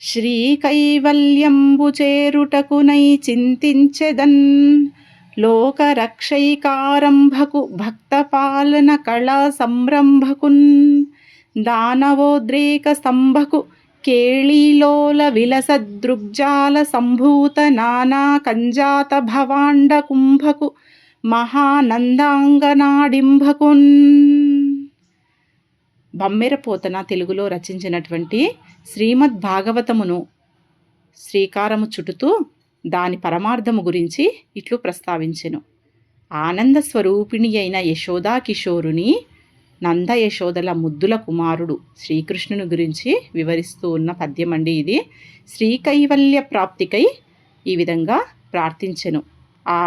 శ్రీకైవల్యంబు చేరుటకునై చింతించెదన్. లోకరక్షైకారంభకు భక్తపాలన కళా సంరంభకున్ దానవోద్రేక స్తంభకు కేళీలోల విలసదృగ్జాల సంభూత నానా కంజాత భవాండ కుంభకు మహానందాంగనాడింభకున్. బమ్మెరపోతన తెలుగులో రచించినటువంటి శ్రీమద్ భాగవతమును శ్రీకారము చుటుతూ దాని పరమార్థము గురించి ఇట్లు ప్రస్తావించెను. ఆనంద స్వరూపిణి అయిన యశోదా కిషోరుని నంద యశోదల ముద్దుల కుమారుడు శ్రీకృష్ణుని గురించి వివరిస్తూ ఉన్న పద్యం అండి ఇది. శ్రీకైవల్య ప్రాప్తికై ఈ విధంగా ప్రార్థించెను ఆ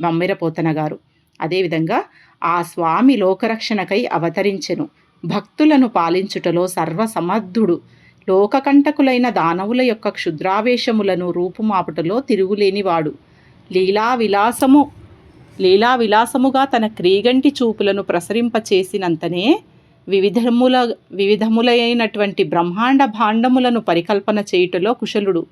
బమ్మెరపోతన గారు. అదేవిధంగా ఆ స్వామి లోకరక్షణకై అవతరించెను. భక్తులను పాలించుటలో సర్వసమర్థుడు. లోకకంటకులైన దానవుల యొక్క క్షుద్రావేశములను రూపుమాపుటలో తిరుగులేనివాడు. లీలా విలాసము లీలా విలాసముగా తన క్రీగంటి చూపులను ప్రసరింపచేసినంతనే వివిధముల వివిధములైనటువంటి బ్రహ్మాండ భాండములను పరికల్పన చేయుటలో కుశలుడు.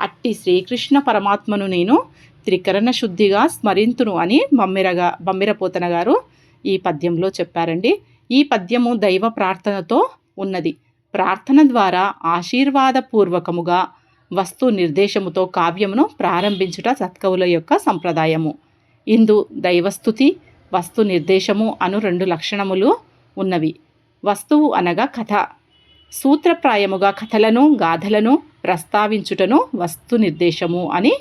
అట్టి శ్రీకృష్ణ పరమాత్మను నేను త్రికరణ శుద్ధిగా స్మరింతును అని బమ్మిరగా బమ్మిరపోతన గారు ఈ పద్యంలో చెప్పారండి. ఈ పద్యము దైవ ప్రార్థనతో ఉన్నది. ప్రార్థన ద్వారా ఆశీర్వాదపూర్వకముగా వస్తు నిర్దేశముతో కావ్యమును ప్రారంభించుట సత్కవుల యొక్క సంప్రదాయము. ఇందు దైవస్థుతి వస్తు నిర్దేశము అను రెండు లక్షణములు ఉన్నవి. వస్తువు అనగా కథ. సూత్రప్రాయముగా కథలను గాథలను ప్రస్తావించుటను వస్తు నిర్దేశము అని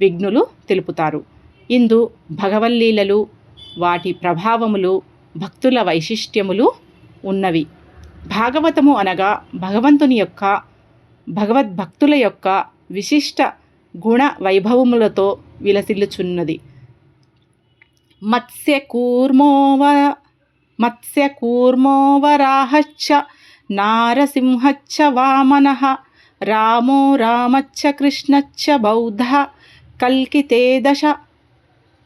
విఘ్నులు తెలుపుతారు. ఇందు భగవల్లీలలు వాటి ప్రభావములు భక్తుల వైశిష్ట్యములు ఉన్నవి. భాగవతము అనగా భగవంతుని యొక్క భగవద్భక్తుల యొక్క విశిష్ట గుణ వైభవములతో విలసిల్లుచున్నది. మత్స్యకూర్మోవ మత్స్యకూర్మోవరాహచ్చ నారసింహచ్చ వామన రామో రామచ్చ కృష్ణచ్చ బౌద్ధ కల్కితే దశ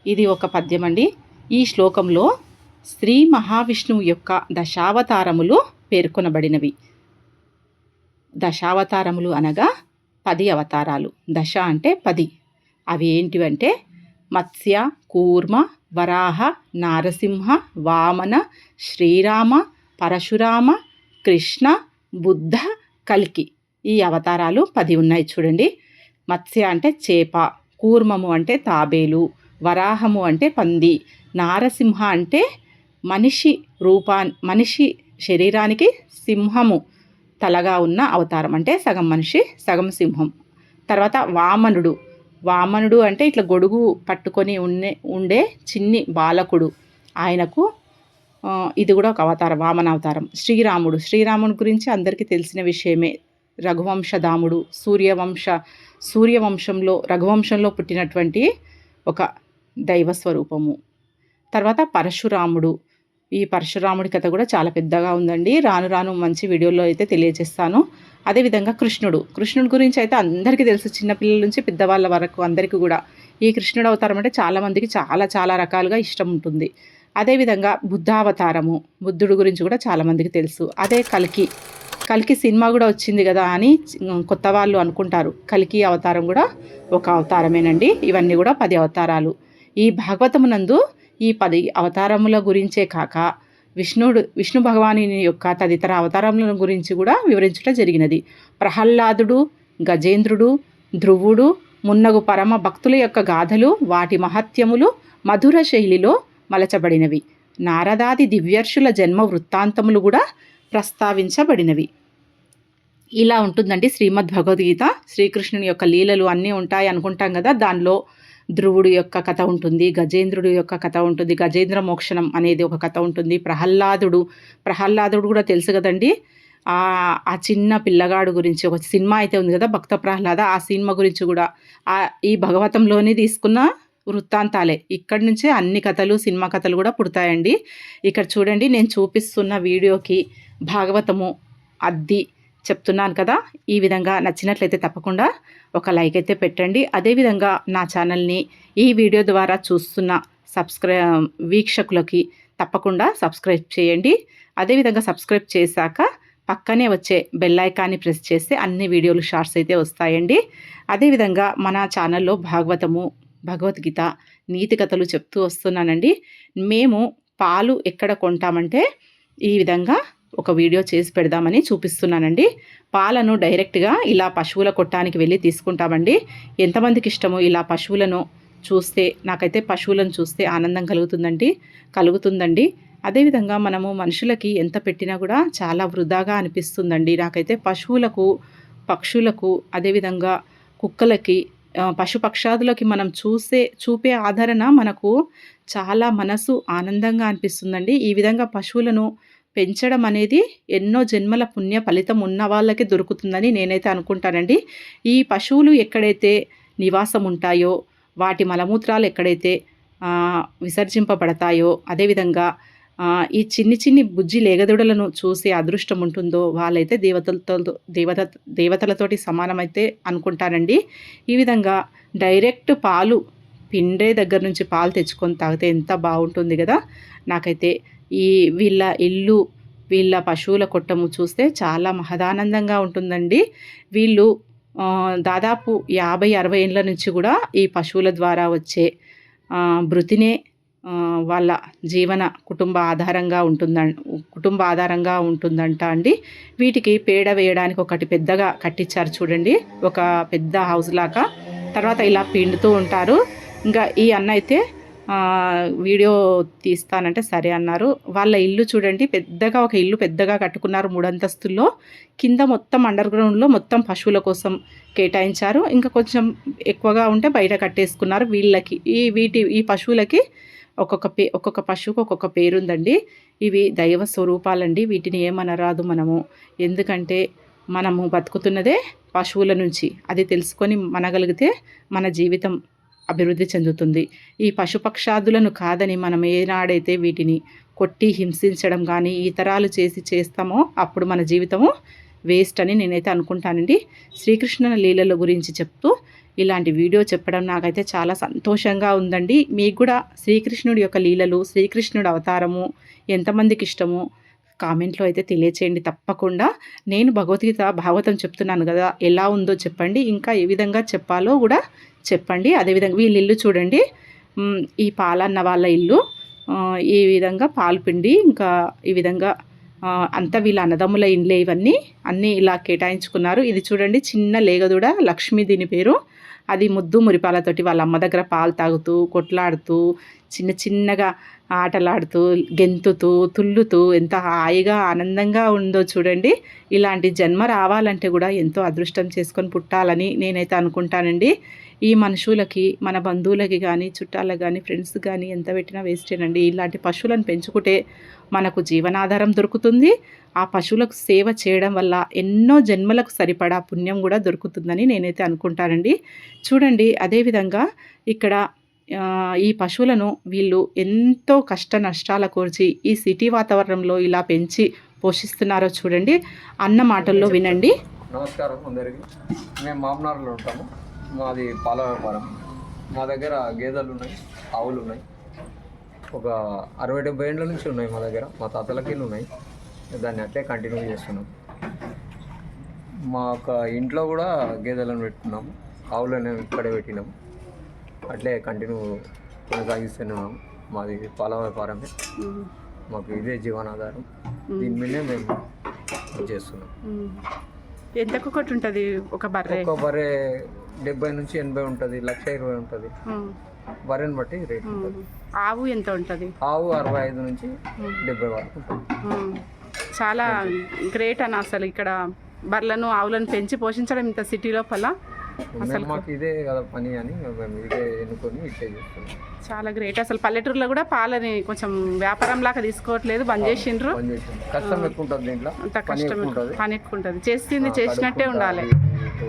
ఇది ఒక పద్యం అండి ఈ శ్లోకంలో శ్రీ మహావిష్ణువు యొక్క దశావతారములు పేర్కొనబడినవి. దశావతారములు అనగా పది అవతారాలు. దశ అంటే పది. అవి ఏంటివంటే మత్స్య కూర్మ వరాహ నారసింహ వామన శ్రీరామ పరశురామ కృష్ణ బుద్ధ కల్కి. ఈ అవతారాలు పది ఉన్నాయి చూడండి. మత్స్య అంటే చేప కూర్మము అంటే తాబేలు వరాహము అంటే పంది నారసింహ అంటే మనిషి రూపా మనిషి శరీరానికి సింహము తలగా ఉన్న అవతారం. అంటే సగం మనిషి సగం సింహం. తర్వాత వామనుడు. వామనుడు అంటే ఇట్లా గొడుగు పట్టుకొని ఉండే ఉండే చిన్ని బాలకుడు. ఆయనకు ఇది కూడా ఒక అవతారం వామన అవతారం శ్రీరాముడు. శ్రీరాముడి గురించి అందరికీ తెలిసిన విషయమే. రఘువంశధాముడు సూర్యవంశ సూర్యవంశంలో రఘువంశంలో పుట్టినటువంటి ఒక దైవ స్వరూపము. తర్వాత పరశురాముడు. ఈ పరశురాముడి కథ కూడా చాలా పెద్దగా ఉందండి. రాను రాను మంచి వీడియోలో అయితే తెలియజేస్తాను. అదేవిధంగా కృష్ణుడు. కృష్ణుడి గురించి అయితే అందరికీ తెలుసు. చిన్నపిల్లల నుంచి పెద్దవాళ్ళ వరకు అందరికీ కూడా ఈ కృష్ణుడు అవతారం అంటే చాలామందికి చాలా చాలా రకాలుగా ఇష్టం ఉంటుంది. అదేవిధంగా బుద్ధావతారము. బుద్ధుడు గురించి కూడా చాలామందికి తెలుసు. అదే కలికి. కలికి సినిమా కూడా వచ్చింది కదా అని కొత్త వాళ్ళు అనుకుంటారు. కలికి అవతారం కూడా ఒక అవతారమేనండి. ఇవన్నీ కూడా పది అవతారాలు. ఈ భాగవతమునందు ఈ పది అవతారముల గురించే కాక విష్ణుడు విష్ణు భగవాని యొక్క తదితర అవతారముల గురించి కూడా వివరించడం జరిగినది. ప్రహ్లాదుడు గజేంద్రుడు ధ్రువుడు మున్నగు పరమ భక్తుల యొక్క గాథలు వాటి మహత్యములు మధుర శైలిలో మలచబడినవి. నారదాది దివ్యర్షుల జన్మ వృత్తాంతములు కూడా ప్రస్తావించబడినవి. ఇలా ఉంటుందండి శ్రీమద్ భగవద్గీత శ్రీకృష్ణుని యొక్క లీలలు అన్నీ ఉంటాయి అనుకుంటాం కదా దానిలో. ధ్రువుడు యొక్క కథ ఉంటుంది గజేంద్రుడు యొక్క కథ ఉంటుంది గజేంద్ర మోక్షణం అనేది ఒక కథ ఉంటుంది. ప్రహ్లాదుడు ప్రహ్లాదుడు కూడా తెలుసు కదండి. ఆ చిన్న పిల్లగాడు గురించి ఒక సినిమా అయితే ఉంది కదా భక్త ప్రహ్లాద ఆ సినిమా గురించి కూడా. ఈ భగవతంలోనే తీసుకున్న వృత్తాంతాలే. ఇక్కడి నుంచే అన్ని కథలు సినిమా కథలు కూడా పుడతాయండి. ఇక్కడ చూడండి నేను చూపిస్తున్న వీడియోకి భాగవతము అద్ది చెప్తున్నాను కదా. ఈ విధంగా నచ్చినట్లయితే తప్పకుండా ఒక లైక్ అయితే పెట్టండి. అదేవిధంగా నా ఛానల్ని ఈ వీడియో ద్వారా చూస్తున్న సబ్స్క్రై వీక్షకులకి తప్పకుండా సబ్స్క్రైబ్ చేయండి. అదేవిధంగా సబ్స్క్రైబ్ చేశాక పక్కనే వచ్చే బెల్ ఐకాన్ని ప్రెస్ చేస్తే అన్ని వీడియోలు షార్ట్స్ అయితే వస్తాయండి. అదేవిధంగా మన ఛానల్లో భాగవతము భగవద్గీత నీతి కథలు చెప్తూ వస్తున్నానండి. మేము పాలు ఎక్కడ కొంటామంటే ఈ విధంగా ఒక వీడియో చేసి పెడదామని చూపిస్తున్నానండి. పాలను డైరెక్ట్గా ఇలా పశువుల కొట్టానికి వెళ్ళి తీసుకుంటామండి. ఎంతమందికి ఇష్టమో ఇలా పశువులను చూస్తే నాకైతే పశువులను చూస్తే ఆనందం కలుగుతుందండి కలుగుతుందండి. అదేవిధంగా మనము మనుషులకి ఎంత పెట్టినా కూడా చాలా వృధాగా అనిపిస్తుందండి. నాకైతే పశువులకు పక్షులకు అదేవిధంగా కుక్కలకి పశుపక్షాదులకి మనం చూసే చూపే ఆదరణ మనకు చాలా మనసు ఆనందంగా అనిపిస్తుందండి. ఈ విధంగా పశువులను పెంచడం అనేది ఎన్నో జన్మల పుణ్య ఫలితం ఉన్న వాళ్ళకి దొరుకుతుందని నేనైతే అనుకుంటానండి. ఈ పశువులు ఎక్కడైతే నివాసం ఉంటాయో వాటి మలమూత్రాలు ఎక్కడైతే విసర్జింపబడతాయో అదేవిధంగా ఈ చిన్ని చిన్ని బుజ్జి లేగదొడలను చూసే అదృష్టం ఉంటుందో వాళ్ళైతే దేవతలతో దేవత దేవతలతోటి సమానమైతే అనుకుంటానండి. ఈ విధంగా డైరెక్ట్ పాలు పిండే దగ్గర నుంచి పాలు తెచ్చుకొని తాగితే ఎంత బాగుంటుంది కదా! నాకైతే ఈ వీళ్ళ ఇల్లు వీళ్ళ పశువుల కొట్టము చూస్తే చాలా మహదానందంగా ఉంటుందండి. వీళ్ళు దాదాపు యాభై అరవై ఏళ్ళ నుంచి కూడా ఈ పశువుల ద్వారా వచ్చే ఆ, భృతినే వాళ్ళ జీవన కుటుంబ ఆధారంగా ఉంటుంద కుటుంబ ఆధారంగా ఉంటుందంట అండి. వీటికి పేడ వేయడానికి ఒకటి పెద్దగా కట్టించారు చూడండి. ఒక పెద్ద హౌస్ లాగా. తర్వాత ఇలా పిండుతూ ఉంటారు. ఇంకా ఈ అన్న అయితే వీడియో తీస్తానంటే సరే అన్నారు. వాళ్ళ ఇల్లు చూడండి పెద్దగా ఒక ఇల్లు పెద్దగా కట్టుకున్నారు మూడంతస్తుల్లో. కింద మొత్తం అండర్ గ్రౌండ్లో మొత్తం పశువుల కోసం కేటాయించారు. ఇంకా కొంచెం ఎక్కువగా ఉంటే బయట కట్టేసుకున్నారు. వీళ్ళకి ఈ వీటి ఈ పశువులకి ఒక్కొక్క పే ఒక్కొక్క పశువుకు ఒక్కొక్క పేరుందండి. ఇవి దైవ స్వరూపాలండి. వీటిని ఏమనరాదు మనము. ఎందుకంటే మనము బతుకుతున్నదే పశువుల నుంచి. అది తెలుసుకొని మనగలిగితే మన జీవితం అభివృద్ధి చెందుతుంది. ఈ పశుపక్షాదులను కాదని మనం ఏనాడైతే వీటిని కొట్టి హింసించడం కానీ ఇతరాలు చేసి చేస్తామో అప్పుడు మన జీవితము వేస్ట్ అని నేనైతే అనుకుంటానండి. శ్రీకృష్ణుని లీలల గురించి చెప్తూ ఇలాంటి వీడియో చెప్పడం నాకైతే చాలా సంతోషంగా ఉందండి. మీకు కూడా శ్రీకృష్ణుడి యొక్క లీలలు శ్రీకృష్ణుడి అవతారము ఎంతమందికి ఇష్టమో? కామెంట్లో అయితే తెలియచేయండి తప్పకుండా. నేను భగవద్గీత భాగవతం చెప్తున్నాను కదా ఎలా ఉందో చెప్పండి. ఇంకా ఏ విధంగా చెప్పాలో కూడా చెప్పండి. అదేవిధంగా వీళ్ళ ఇల్లు చూడండి. ఈ పాలన్న వాళ్ళ ఇల్లు. ఈ విధంగా పాలు పిండి ఇంకా ఈ విధంగా అంతా వీళ్ళ అన్నదమ్ముల ఇండ్లే ఇవన్నీ అన్నీ ఇలా కేటాయించుకున్నారు. ఇది చూడండి చిన్న లేగదూడ లక్ష్మి దీని పేరు. అది ముద్దు మురిపాలతోటి వాళ్ళ అమ్మ దగ్గర పాలు తాగుతూ కొట్లాడుతూ చిన్న చిన్నగా ఆటలాడుతూ గెంతుతూ తుల్లుతూ ఎంత హాయిగా ఆనందంగా ఉందో చూడండి. ఇలాంటి జన్మ రావాలంటే కూడా ఎంతో అదృష్టం చేసుకొని పుట్టాలని నేనైతే అనుకుంటానండి. ఈ మనుషులకి మన బంధువులకి కానీ చుట్టాలకు కానీ ఫ్రెండ్స్ కానీ ఎంత పెట్టినా వేస్టేనండి ఇలాంటి పశువులను పెంచుకుంటే మనకు జీవనాధారం దొరుకుతుంది. ఆ పశువులకు సేవ చేయడం వల్ల ఎన్నో జన్మలకు సరిపడా పుణ్యం కూడా దొరుకుతుందని నేనైతే అనుకుంటానండి. చూడండి అదేవిధంగా ఇక్కడ ఈ పశువులను వీళ్ళు ఎంతో కష్ట నష్టాల కోర్చి ఈ సిటీ వాతావరణంలో ఇలా పెంచి పోషిస్తున్నారో చూడండి. అన్న మాటల్లో వినండి. నమస్కారం అందరికి. మేము మామనార్లో ఉంటాము. మాది పాల వ్యాపారం మా దగ్గర గేదెలు ఉన్నాయి ఆవులు ఉన్నాయి. ఒక అరవై డెబ్బై ఏళ్ళ నుంచి ఉన్నాయి మా దగ్గర మా తాతలకి ఉన్నాయి. దాన్ని అట్లే కంటిన్యూ చేస్తున్నాం. మా యొక్క ఇంట్లో కూడా గేదెలను పెట్టుకున్నాము ఆవులను ఇక్కడే పెట్టినాము అట్లే కంటిన్యూ కొనసాగిస్తూనే ఉన్నాము మాది పాల వ్యాపారమే మాకు ఇదే జీవనాధారం. దీని మీదే మేము చేస్తున్నాం. ఎంతకు ఒకటి ఉంటుంది ఒక బర్రె? ఒక బర్రె డెబ్బై నుంచి ఎనభై ఉంటుంది లక్ష ఇరవై ఉంటుంది. బర్రెని బట్టి రేట్ ఉంటుంది. ఆవు ఎంత ఉంటుంది? ఆవు అరవై ఐదు నుంచి డెబ్బై వరకు చాలా గ్రేట్ అని అసలు ఇక్కడ బర్రెలను ఆవులను పెంచి పోషించడం ఇంత సిటీ లోపల. మేము మాకు ఇదే కదా పని అని ఇదే ఎన్నుకొని ఇట్టే చేస్తున్నాం. చాలా గ్రేట్. అసలు పల్లెటూరులో కూడా పాలని కొంచెం వ్యాపారం లాగా తీసుకోవట్లేదు బంద్ చేసిండ్రు. కష్టం ఎక్కువ ఉంటుంది దీంట్లో కష్టం పని ఎక్కువ ఉంటుంది. చేసింది చేసినట్టే ఉండాలి.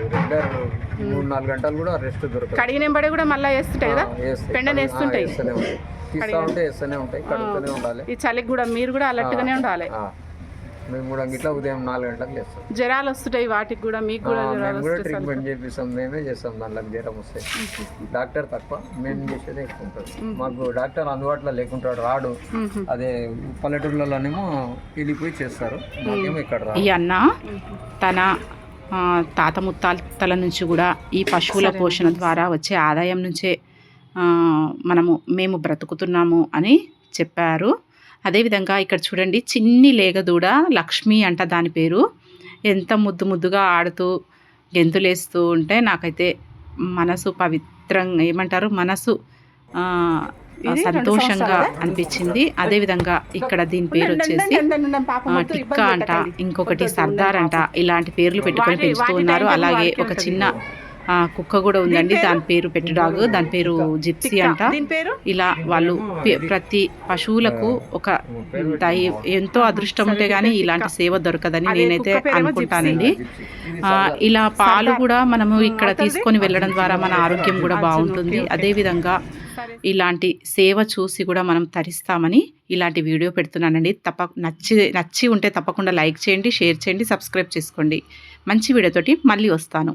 రెగ్యులర్ మూడు నాలుగు గంటలు కూడా రెస్ట్ దొరకదు కడిగినబడి కూడా మళ్ళీ వేస్తుంటాయి కదా? వేస్తాయి. పెండని వేస్తుంటాయి. తీస్తా ఉంటే వేస్తూనే ఉంటాయి కడుగుతూనే ఉండాలి. ఈ చలికి కూడా మీరు కూడా అలర్ట్గానే ఉండాలి. మేము కూడా ఇట్లా ఉదయం నాలుగు గంటలకు చేస్తాం. జ్వరాలు వస్తుంటాయి వాటికి కూడా మీకు కూడా జ్వరాలు కూడా ట్రీట్మెంట్ చేపిస్తాం మేమే చేస్తాం దాంట్లో జ్వరం వస్తే. డాక్టర్ తక్కువ మేము చేసేది ఎక్కువ ఉంటుంది. మాకు డాక్టర్ అందుబాటులో లేకుంటాడు రాడు. అదే పల్లెటూర్లలోనేమో వెళ్ళిపోయి చేస్తారు. మాకేమో ఇక్కడ రాదు అన్న తన తాత ముత్తాతల నుంచి కూడా ఈ పశువుల పోషణ ద్వారా వచ్చే ఆదాయం నుంచే మనము మేము బ్రతుకుతున్నాము అని చెప్పారు. అదేవిధంగా ఇక్కడ చూడండి చిన్ని లేగదూడ లక్ష్మి అంట దాని పేరు. ఎంత ముద్దు ముద్దుగా ఆడుతూ గెంతులేస్తూ ఉంటే నాకైతే మనసు పవిత్రంగా ఏమంటారు? మనసు సంతోషంగా? అనిపించింది. అదేవిధంగా ఇక్కడ దీని పేరు వచ్చేసి టిక్కా అంట ఇంకొకటి సర్దార్ అంట ఇలాంటి పేర్లు పెట్టుకొని పెంచుతూ ఉన్నారు. అలాగే ఒక. చిన్న కుక్క కూడా ఉందండి. దాని పేరు పెట్టు డాగ్ దాని పేరు జిప్సీ అంట. ఇలా వాళ్ళు ప్రతి పశువులకు ఒక ఎంతో అదృష్టం ఉంటే గానీ ఇలాంటి సేవ దొరకదని అదే నేనైతే అనుకుంటానండి. ఇలా పాలు. కూడా మనము ఇక్కడ. తీసుకొని వెళ్ళడం ద్వారా మన ఆరోగ్యం కూడా బాగుంటుంది. అదేవిధంగా ఇలాంటి సేవ చూసి కూడా మనం తరిస్తామని ఇలాంటి వీడియో పెడుతున్నానండి. తప్ప నచ్చి నచ్చి ఉంటే తప్పకుండా లైక్ చేయండి షేర్ చేయండి సబ్స్క్రైబ్ చేసుకోండి. మంచి వీడియోతోటి మళ్ళీ వస్తాను.